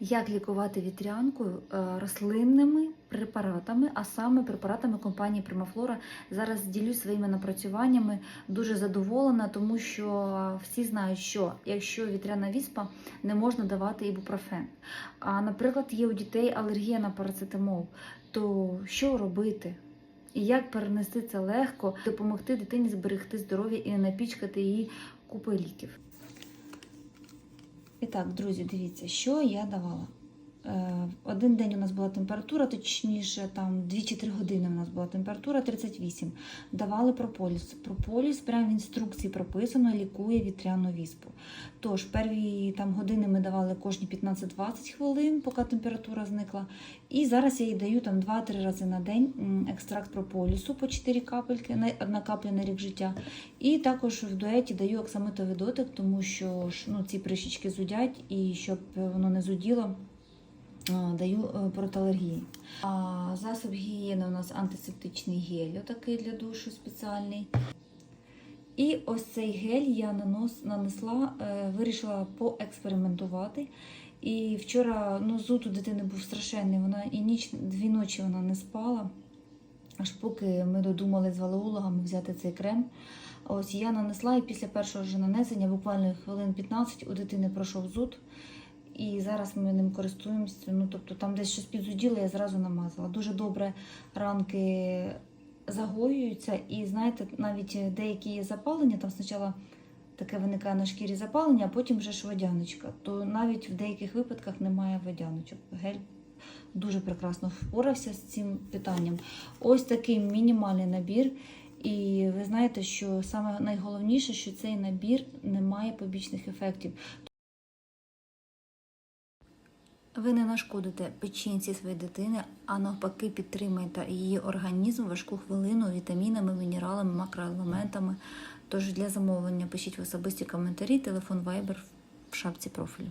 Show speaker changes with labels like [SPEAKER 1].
[SPEAKER 1] як лікувати вітрянку е, рослинними препаратами, а саме препаратами компанії Примафлора. Зараз ділюсь своїми напрацюваннями. Дуже задоволена, тому що всі знають, що якщо вітряна віспа, не можна давати ібупрофен. А, наприклад, є у дітей алергія на парацетамол, то що робити? І як перенести це легко, допомогти дитині зберегти здоров'я і не напічкати її купою ліків. І так, друзі, дивіться, що я давала. Е, Один день у нас була температура, точніше, там 2-3 години у нас була температура 38. Давали прополіс. Прополіс прямо в інструкції прописано, лікує вітряну віспу. Тож, перві там години ми давали кожні 15-20 хвилин, поки температура зникла. І зараз я їй даю там 2-3 рази на день екстракт прополісу по 4 капельки, на- одна капля на рік життя. І також в дуеті даю оксамитовий дотик, тому що ну, ці прищички зудять, і щоб воно не зуділо, даю е, проти алергії. А засоб гігієни у нас антисептичний гель, отакий для душу спеціальний. І ось цей гель я нанос, нанесла, е, вирішила поекспериментувати. І вчора ну, зуд у дитини був страшенний. Вона і ніч, дві ночі вона не спала. Аж поки ми додумали з валеологами взяти цей крем. Ось я нанесла, і після першого ж нанесення, буквально хвилин 15, у дитини пройшов зуд. І зараз ми ним користуємося. Ну, тобто там десь щось підзуділо, я зразу намазала. Дуже добре ранки загоюються. І знаєте, навіть деякі запалення, там спочатку таке виникає на шкірі запалення, а потім вже ж водяночка. То навіть в деяких випадках немає водяночок. Гель дуже прекрасно впорався з цим питанням. Ось такий мінімальний набір. І ви знаєте, що саме найголовніше, що цей набір не має побічних ефектів. Ви не нашкодите печінці своєї дитини, а навпаки підтримуєте її організм важку хвилину вітамінами, мінералами, макроелементами. Тож для замовлення пишіть в особисті коментарі, телефон Viber в шапці профілю.